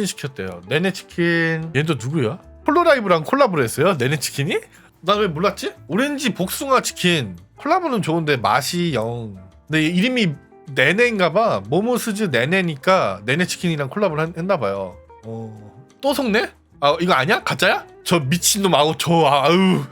혁신시켰대요. 네네치킨 얘도 누구야? 폴로라이브랑 콜라보를 했어요? 네네치킨이? 나 왜 몰랐지? 오렌지 복숭아 치킨 콜라보는 좋은데 맛이 영. 근데 이름이 네네인가봐. 모모스즈 네네니까 네네치킨이랑 콜라보를 한- 했나봐요. 어... 또 속네? 아 이거 아니야? 가짜야? 저 미친놈 아우 저 아우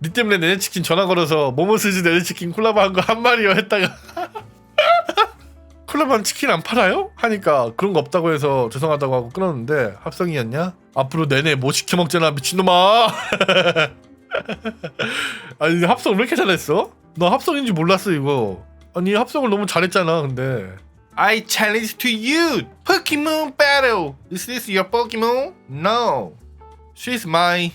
니 때문에 네네치킨 전화 걸어서 모모스즈 네네치킨 콜라보 한 거 한 마리요 했다가 콜라보한 치킨 안 팔아요? 하니까 그런 거 없다고 해서 죄송하다고 하고 끊었는데 합성이었냐? 앞으로 내내 뭐 시켜 먹잖아 미친놈아. 아니 합성 왜 이렇게 잘했어? 너 합성인지 몰랐어 이거. 아니 합성을 너무 잘했잖아 근데. I challenge to you Pokemon battle. Is this your Pokemon? No. She's my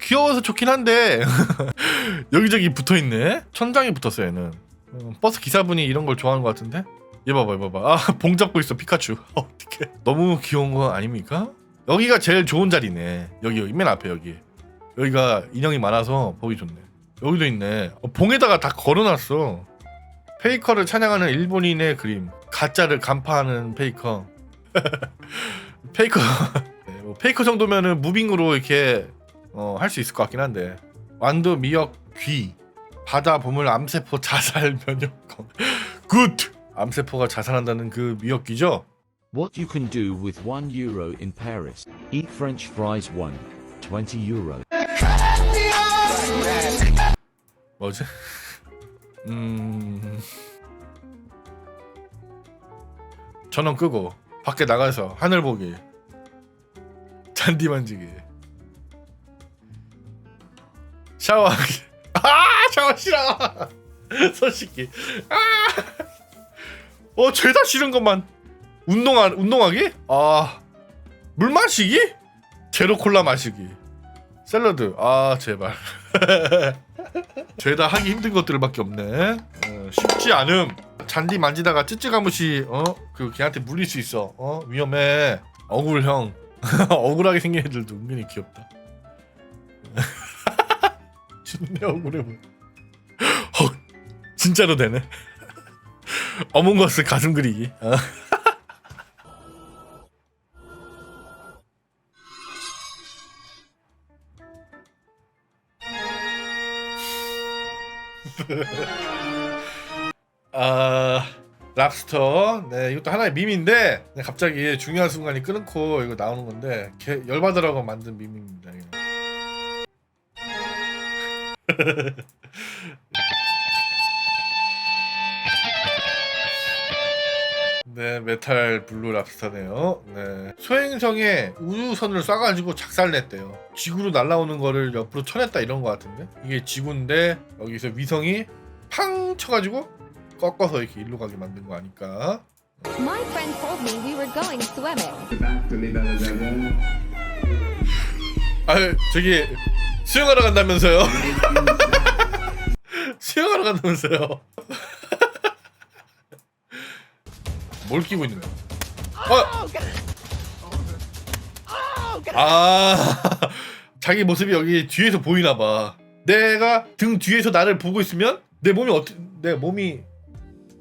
귀여워서 좋긴 한데. 여기저기 붙어 있네. 천장에 붙었어 얘는 어, 버스 기사분이 이런 걸 좋아하는 것 같은데? 얘 봐봐 얘 봐봐. 아 봉 잡고 있어 피카츄. 어떡해. 너무 귀여운 거 아닙니까? 여기가 제일 좋은 자리네. 여기 여기 맨 앞에 여기. 여기가 인형이 많아서 보기 좋네. 여기도 있네. 어, 봉에다가 다 걸어놨어. 페이커를 찬양하는 일본인의 그림. 가짜를 간파하는 페이커. 페이커. 네, 뭐 페이커 정도면은 무빙으로 이렇게 어, 할 수 있을 것 같긴 한데. 완도 미역 귀 바다 보물 암세포 자살 면역권 굿! 암세포가 자살한다는 그 미역귀죠? What you can do with 1 euro in Paris. Eat French fries 1. 20 euro. 뭐지? 음. 전원 끄고 밖에 나가서 하늘 보기. 잔디 만지기. 샤워하기. 아 샤워 싫어 손 씻기 아어 죄다 싫은 것만. 운동하 운동하기? 아 물 마시기? 제로 콜라 마시기. 샐러드. 아 제발. 죄다 하기 힘든 것들밖에 없네. 어, 쉽지 않음. 잔디 만지다가 찌찌가무시 어그 걔한테 물릴 수 있어. 어? 위험해. 억울 형. 억울하게 생긴 애들도 은근히 귀엽다. 진짜 억울해 보여. 헉 진짜로 되네. 어몽거스 가슴 그리기. 어. 아 랍스터. 네 이것도 하나의 밈인데 네, 갑자기 중요한 순간이 끊고 이거 나오는 건데 개, 열받으라고 만든 밈입니다 네 메탈 블루 랍스터네요. 네. 소행성에 우주선을 쏴가지고 작살냈대요. 지구로 날라오는 거를 옆으로 쳐냈다 이런 거 같은데? 이게 지구인데 여기서 위성이 팡 쳐가지고 꺾어서 이렇게 일로 가게 만든 거 아닐까? My friend told me we were going swimming. 아 저기 수영하러 간다면서요? 수영하러 간다면서요 뭘 끼고 있는 거야? 어! 아 자기 모습이 여기 뒤에서 보이나 봐. 내가 등 뒤에서 나를 보고 있으면 내 몸이 어떻게 내 몸이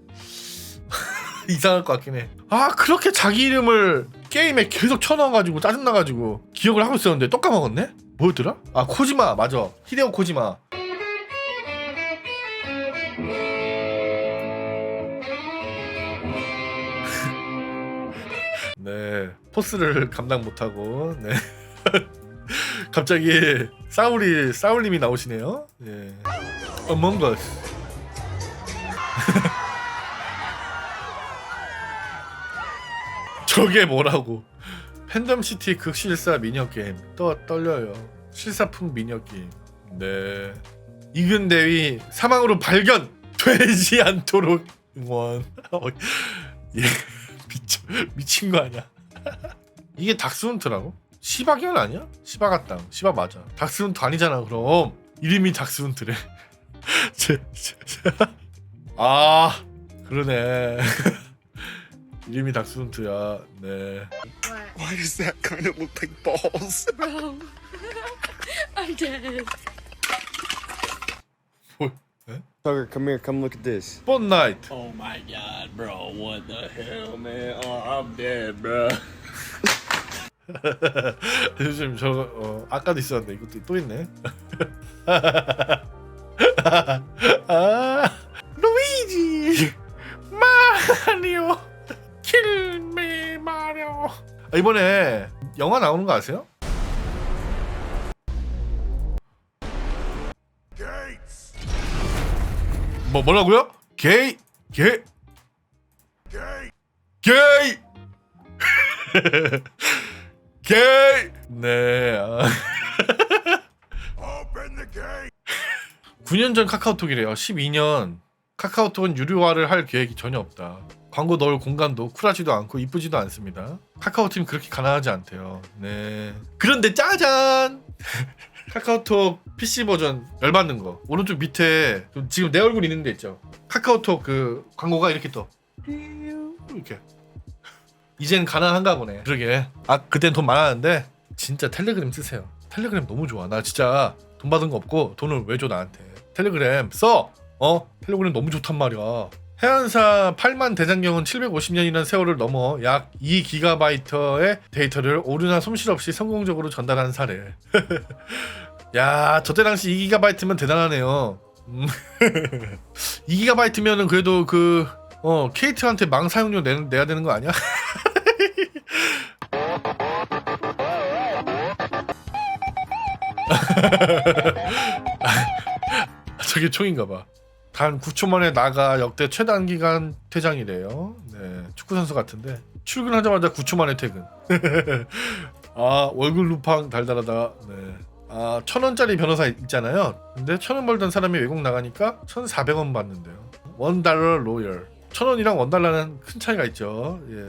이상할 것 같긴 해 아 그렇게 자기 이름을 게임에 계속 쳐넣어가지고 짜증나가지고 기억을 하고 있었는데 또 까먹었네? 뭐였더라? 아 코지마. 맞아. 히데오 코지마 포스를 감당 못하고 네. 갑자기 싸울이 싸울님이 나오시네요. 예. 어몽거스 저게 뭐라고? 팬덤 시티 극실사 미니어 게임. 또 떨려요. 실사풍 미니어 게임. 네. 이근 대위 사망으로 발견! 되지 않도록. 응원. 어, 예. 미친 거 아니야 이게 닥스훈트라고? 시바견 아니야? 시바가 땅 시바 맞아. 닥스훈트 아니잖아 그럼. 이름이 닥스훈트래. 아 그러네. 이름이 닥스훈트야. 네. Why does that kind of look like balls? Bro, I'm dead. 뭐, Tucker, come here. Come look at this. 스폰나이트 Oh my god, bro. What the hell, man? Oh, I'm dead, bro. 요즘 저 어, 아까도 있었는데 이것도 또 있네. 아, 루이지 마리오 킬미 마리오 아, 이번에 영화 나오는 거 아세요? 뭐 뭐라고요? 게이 게 게이. 게이. 네. 아. 9년 전 카카오톡이래요. 12년. 카카오톡은 유료화를 할 계획이 전혀 없다. 광고 넣을 공간도 쿨하지도 않고 이쁘지도 않습니다. 카카오팀 그렇게 가난하지 않대요. 네. 그런데 짜잔 카카오톡 PC 버전 열받는 거. 오른쪽 밑에 좀 지금 내 얼굴 있는 데 있죠? 카카오톡 그 광고가 이렇게 떠. 이렇게. 이젠 가난한가 보네. 그러게. 아 그땐 돈 많았는데 진짜 텔레그램 쓰세요. 텔레그램 너무 좋아. 나 진짜 돈 받은 거 없고 돈을 왜 줘 나한테? 텔레그램 써! 어? 텔레그램 너무 좋단 말이야 해안사 8만 대장경은 750년이라는 세월을 넘어 약 2기가바이트의 데이터를 오류나 솜실 없이 성공적으로 전달한 사례 야, 저때 당시 2기가바이트면 대단하네요. 음. 2기가바이트면은 그래도 그, 어, 케이트한테 망 사용료 내, 내야 되는 거 아니야? 저게 총인가 봐. 단 9초 만에 나가 역대 최단 기간 퇴장이래요. 네, 축구 선수 같은데 출근하자마자 9초 만에 퇴근. 아 월급 루팡 달달하다. 네. 아, 천 원짜리 변호사 있잖아요. 근데 천 원 벌던 사람이 외국 나가니까 천 사백 원 받는데요. 원 달러 로열. 천 원이랑 원 달러는 큰 차이가 있죠. 예.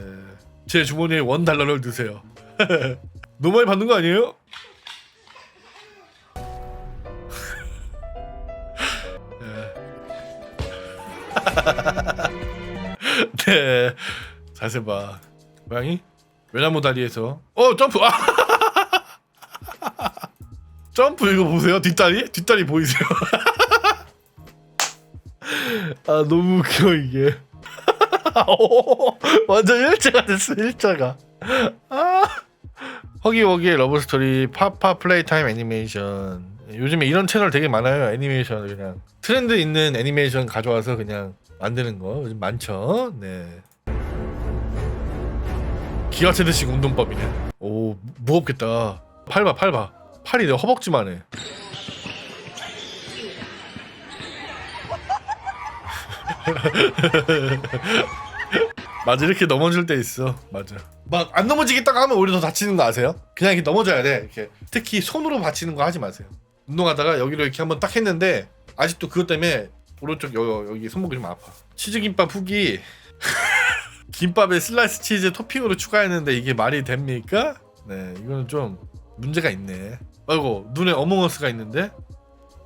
제 주머니에 원 달러를. 너무 많이 받는 거 아니에요? 네. 자세 봐. 고양이? 외나무 다리에서. 어 점프! 아! 점프 이거 보세요. 뒷다리? 뒷다리 보이세요? 아 너무 웃겨 이게. 오, 완전 일자가 됐어 일자가. 아! 허기워기의 러브스토리 파파 플레이타임 애니메이션 요즘에 이런 채널 되게 많아요. 애니메이션 그냥. 트렌드 있는 애니메이션 가져와서 그냥 만드는 거. 요즘 많죠? 네. 기가 차듯이 운동법이네. 오 무겁겠다. 팔 봐 팔 봐. 팔이 내 허벅지만 해. 맞아 이렇게 넘어질 때 있어. 맞아. 막 안 넘어지겠다고 하면 오히려 더 다치는 거 아세요? 그냥 이렇게 넘어져야 돼 이렇게. 특히 손으로 받치는 거 하지 마세요 운동하다가 여기로 이렇게 한번 딱 했는데 아직도 그것 때문에 오른쪽 여, 여기 손목이 좀 아파. 치즈김밥 후기. 김밥에 슬라이스 치즈 토핑으로 추가했는데 이게 말이 됩니까? 네 이거는 좀 문제가 있네. 아이고 눈에 어몽어스가 있는데?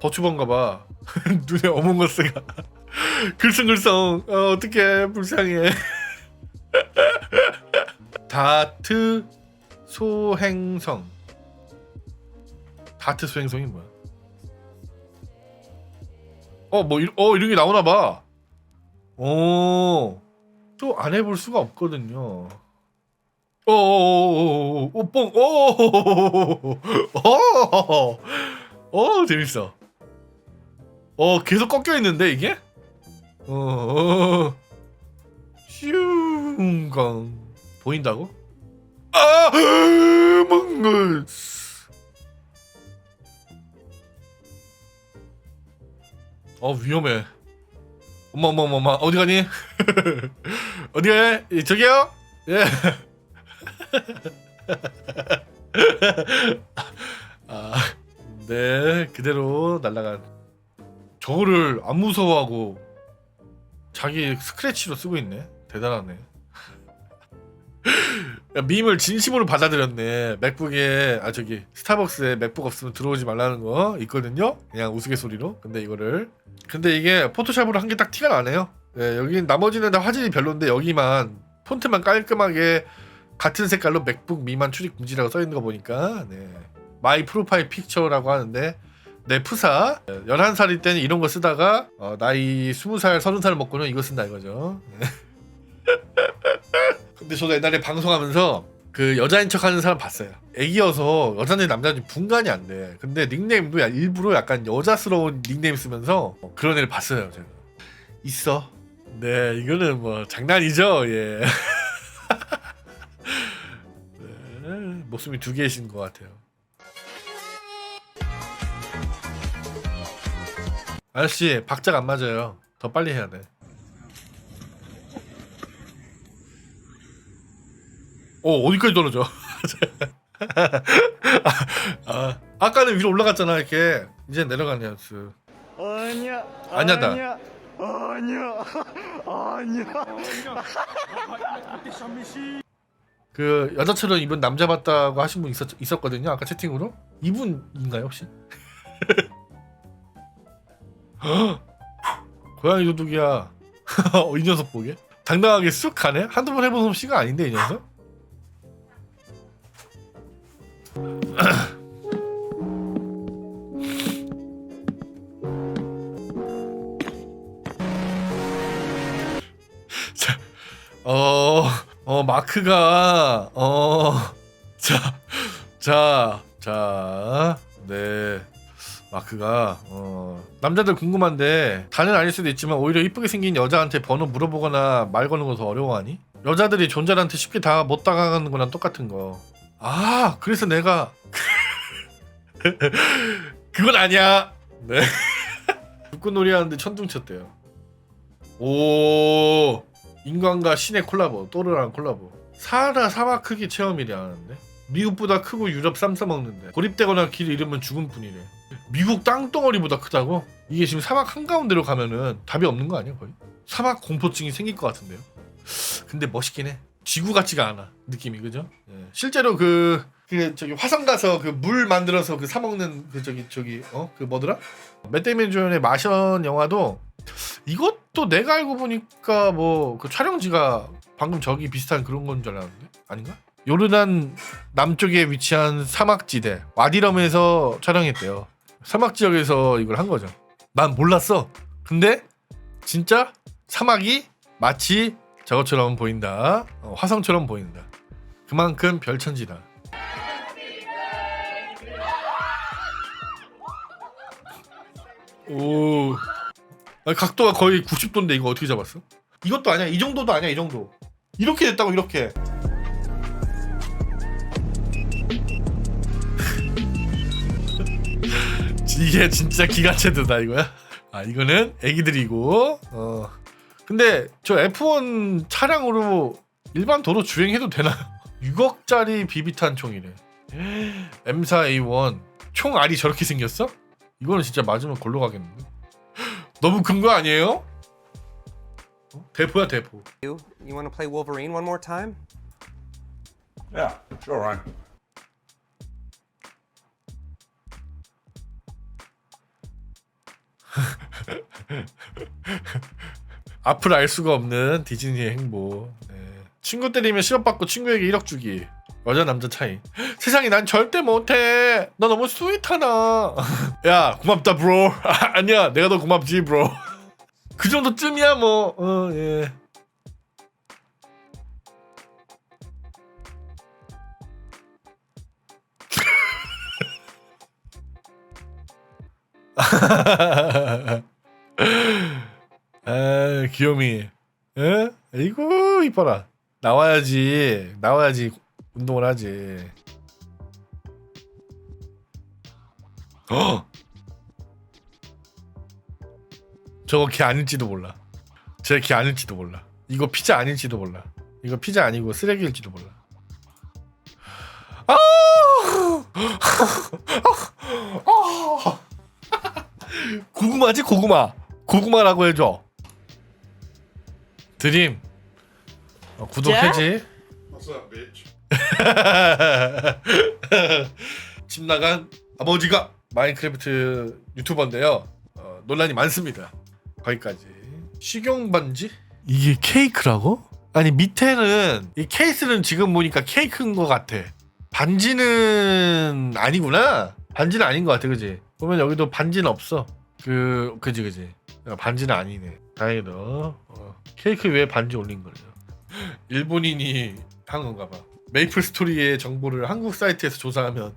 버추번가봐. 눈에 어몽어스가. 글썽글썽. 어, 어떡해 불쌍해. 다트 소행성. 다트 소행성이 뭐야? 어, 뭐, 이- 어, 이런 게 나오나 봐. 오, 또 안 해볼 수가 없거든요. 어, 어, 어, 어, 뽕, 어, 어, 어, 재밌어. 어, 계속 꺾여 있는데, 이게? 어, 어, 슝강. 보인다고? 아, 뭔가. 어 위험해. 엄마 엄마 엄마 어디 가니? 어디 가? 예, 저기요? 예. 아, 네 그대로 날라간. 저거를 안 무서워하고 자기 스크래치로 쓰고 있네. 대단하네. 야, 밈을 진심으로 받아들였네. 맥북에 아 저기 스타벅스에 맥북 없으면 들어오지 말라는 거 있거든요. 그냥 우스갯소리로. 근데 이거를 근데 이게 포토샵으로 한 게 딱 티가 나네요. 예, 여기 나머지는 다 화질이 별론데 여기만 폰트만 깔끔하게 같은 색깔로 맥북 미만 출입 금지라고 써 있는 거 보니까 네. 마이 프로파일 픽처라고 하는데 내 푸사 11살일 때는 이런 거 쓰다가 어, 나이 20살 30살 먹고는 이거 쓴다 이거죠. 네. 근데 저도 옛날에 방송하면서 그 여자인 척 하는 사람 봤어요. 애기여서 여자인지 남자인지 분간이 안 돼. 근데 닉네임도 야- 일부러 약간 여자스러운 닉네임 쓰면서 어, 그런 애를 봤어요. 제가 있어. 네, 이거는 뭐 장난이죠. 예. 네, 목숨이 두 개이신 것 같아요. 아저씨 박자가 안 맞아요. 더 빨리 해야 돼. 어 어디까지 떨어져? 아, 아 까는 위로 올라갔잖아 이렇게 이제 내려가냐 스. 아니야. 아니야다. 아니야. 아니야. 그 여자처럼 입은 남자 봤다고 하신 분 있었, 있었거든요 아까 채팅으로 이분인가요 혹시? 헉! 고양이 도둑이야 어, 이 녀석 보게 당당하게 쑥 가네 한두 번 해본 솜씨가 아닌데 이 녀석 자, 어, 어, 마크가, 어, 자, 자, 자, 네. 마크가, 어, 남자들 궁금한데, 다는 아닐 수도 있지만, 오히려 이쁘게 생긴 여자한테 번호 물어보거나 말 거는 거 더 어려워하니? 여자들이 존잘한테 쉽게 다 못 다가가는 거랑 똑같은 거. 아, 그래서 내가, 그건 아니야! 네. 불꽃놀이 하는데 천둥 쳤대요. 오, 인간과 신의 콜라보 또르랑 콜라보 사하라 사막 크기 체험이라는데 미국보다 크고 유럽 쌈 싸먹는데 고립되거나 길 잃으면 죽은 뿐이래 미국 땅덩어리보다 크다고? 이게 지금 사막 한가운데로 가면은 답이 없는 거 아니야 거의? 사막 공포증이 생길 것 같은데요 근데 멋있긴 해 지구 같지가 않아 느낌이 그죠? 예. 실제로 그, 그 저기 화성 가서 그 물 만들어서 그 사 먹는 그 저기 저기 어 그 뭐더라? 맷데이먼 조연의 마션 영화도 이것도 내가 알고 보니까 뭐 그 촬영지가 방금 저기 비슷한 그런 건 줄 알았는데 아닌가? 요르단 남쪽에 위치한 사막지대 와디럼에서 촬영했대요. 사막 지역에서 이걸 한 거죠. 난 몰랐어. 근데 진짜 사막이 마치 저것처럼 보인다. 어, 화성처럼 보인다. 그만큼 별천지다. 오. 아니, 각도가 거의 90도인데 이거 어떻게 잡았어? 이것도 아니야. 이 정도도 아니야. 이 정도. 이렇게 됐다고 이렇게. 이게 진짜 기가 체드다 이거야. 아 이거는 애기들이고. 어. 근데 저 F1 차량으로 일반 도로 주행해도 되나요? 6억짜리 비비탄 총이래. M4A1 총 알이 저렇게 생겼어? 이거는 진짜 맞으면 골로 가겠는데. 너무 큰 거 아니에요? 어? 대포야 대포. You, you want to play Wolverine one more time? Yeah, sure, Ryan. 앞을 알 수가 없는 디즈니의 행보. 네. 친구 때리면 시럽받고 친구에게 1억 주기. 여자 남자 차이. 세상에 난 절대 못해. 너 너무 스윗하다. 야 고맙다 브로. 아니야 내가 더 고맙지 브로. 그 정도쯤이야 뭐. 어 예. 아 귀요미. 에? 아이고 이뻐라. 나와야지. 나와야지 운동을 하지. 어 저거 걔 아닐지도 몰라. 쟤걔 아닐지도 몰라. 이거 피자 아닐지도 몰라. 이거 피자 아니고 쓰레기일지도 몰라. 아! 아! 고구마지 고구마. 고구마라고 해줘 드림. 어, 구독해지. What's up, bitch? 집 나간 아버지가 마인크래프트 유튜버인데요. 어, 논란이 많습니다. 거기까지. 식용 반지? 이게 케이크라고? 아니 밑에는 이 케이스는 지금 보니까 케이크인 것 같아. 반지는 아니구나. 반지는 아닌 것 같아 그지? 보면 여기도 반지는 없어. 그 그지 그지? 야, 반지는 아니네. 다행이다 어. 케이크 위에 반지 올린 거래요 일본인이 한 건가 봐 메이플 스토리의 정보를 한국 사이트에서 조사하면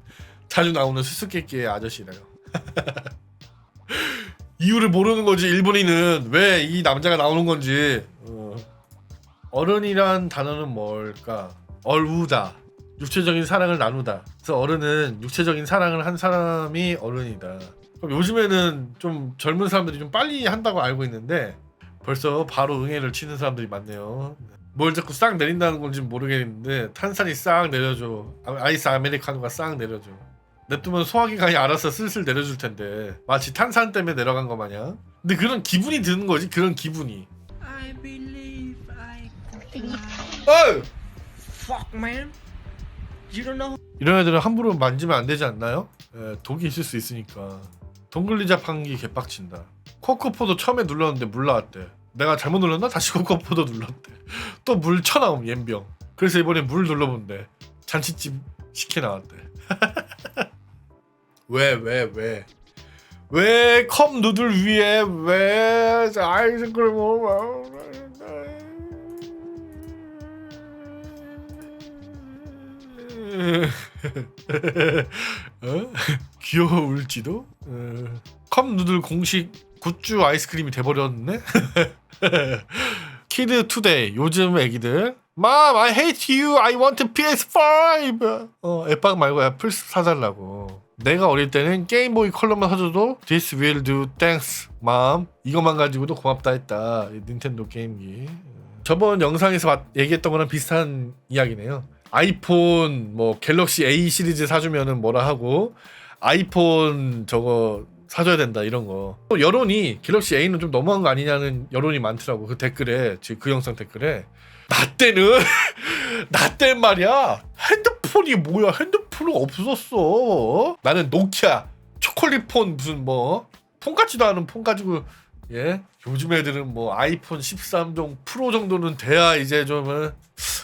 자주 나오는 수수께끼의 아저씨래요. 이유를 모르는 거지 일본인은 왜 이 남자가 나오는 건지. 어. 어른이란 단어는 뭘까? 얼우다. 육체적인 사랑을 나누다. 그래서 어른은 육체적인 사랑을 한 사람이 어른이다. 그럼 요즘에는 좀 젊은 사람들이 좀 빨리 한다고 알고 있는데 벌써 바로 응애를 치는 사람들이 많네요. 뭘 자꾸 싹 내린다는 건지 모르겠는데 탄산이 싹 내려줘. 아- 아이스 아메리카노가 싹 내려줘. 냅두면 소화기관이 알아서 슬슬 내려줄 텐데 마치 탄산 때문에 내려간 것 마냥. 근데 그런 기분이 드는 거지 그런 기분이. I believe I 어이! fuck man. You don't know 이런 애들은 함부로 만지면 안 되지 않나요? 예, 독이 있을 수 있으니까. 동글리잡 한기 개빡친다. 코코포도 처음에 눌렀는데 물 나왔대. 내가 잘못 눌렀나? 다시 코코포도 눌렀대. 또 물 쳐나옴 옌병. 그래서 이번에 물 눌러본대. 잔치집 시켜 나왔대. 왜 왜 왜? 왜 컵 누들 위에 왜 아이스크림 어? 귀여울지도? 어. 컵 누들 공식 굿즈 아이스크림이 돼버렸네? 키드 투데이 요즘 애기들 Mom, I hate you. I want PS5. 어, 앱박 말고 애플 사달라고. 내가 어릴 때는 게임보이 컬러만 사줘도 This will do. Thanks, mom. 이것만 가지고도 고맙다 했다. 이 닌텐도 게임기. 저번 영상에서 봤- 얘기했던 거랑 비슷한 이야기네요. 아이폰 뭐 갤럭시 A 시리즈 사주면은 뭐라 하고 아이폰 저거 사줘야 된다 이런 거. 또 여론이 갤럭시 A는 좀 너무한 거 아니냐는 여론이 많더라고 그 댓글에 지금 그 영상 댓글에. 나 때는 나땐 말이야 핸드폰이 뭐야? 핸드폰은 없었어. 나는 노키아 초콜릿 폰 무슨 뭐 폰 같지도 않은 폰 가지고 예? 요즘 애들은 뭐 아이폰 13종 프로 정도는 돼야 이제 좀 어,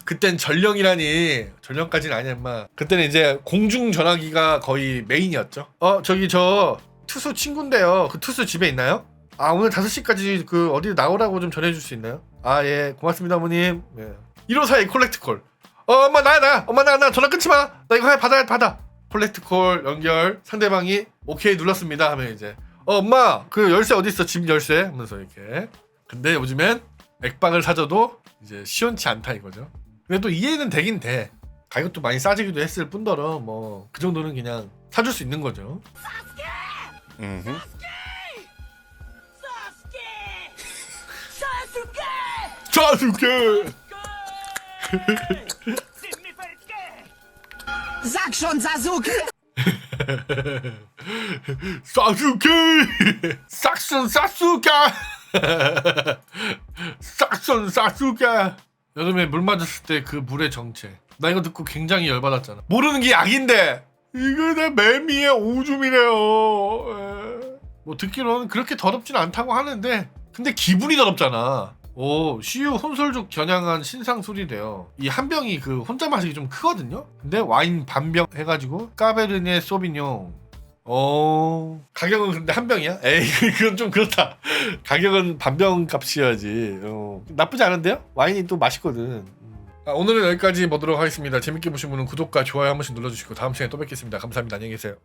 그땐 전령이라니. 전령까지는 아니야 임마. 그때는 이제 공중 전화기가 거의 메인이었죠. 어 저기 저 투수 친구인데요. 그 투수 집에 있나요? 아 오늘 5시까지 그 어디 나오라고 좀 전해줄 수 있나요? 아 예. 고맙습니다 어머님. 예. 1호사의 콜렉트 콜. 어 엄마 나야 나 엄마 나나 전화 끊지 마 나 이거 해 받아 받아. 콜렉트 콜 연결. 상대방이 오케이 눌렀습니다. 하면 이제 어 엄마 그 열쇠 어디 있어? 집 열쇠? 하면서 이렇게. 근데 요즘엔 액박을 사줘도 이제 시원치 않다 이거죠. 근데 또 이해는 되긴 돼. 가격도 많이 싸지기도 했을 뿐더러 뭐 그 정도는 그냥 사줄 수 있는 거죠 짜줄게 Sag schon, Sasuke! 사수케 싹슨 사수가 싹슨 사수가 여름에 물 맞았을 때 그 물의 정체. 나 이거 듣고 굉장히 열받았잖아. 모르는 게 약인데 이거 내 매미의 오줌이래요. 에. 뭐 듣기로는 그렇게 더럽진 않다고 하는데 근데 기분이 더럽잖아. 오 시유 혼술죽 겨냥한 신상 술이래요. 이 한 병이 그 혼자 마시기 좀 크거든요? 근데 와인 반병 해가지고 까베르네 소비뇽. 어 가격은 근데 한 병이야? 에이 그건 좀 그렇다. 가격은 반병 값이어야지. 어, 나쁘지 않은데요? 와인이 또 맛있거든 아, 오늘은 여기까지 보도록 하겠습니다. 재밌게 보신 분은 구독과 좋아요 한 번씩 눌러주시고 다음 시간에 또 뵙겠습니다. 감사합니다. 안녕히 계세요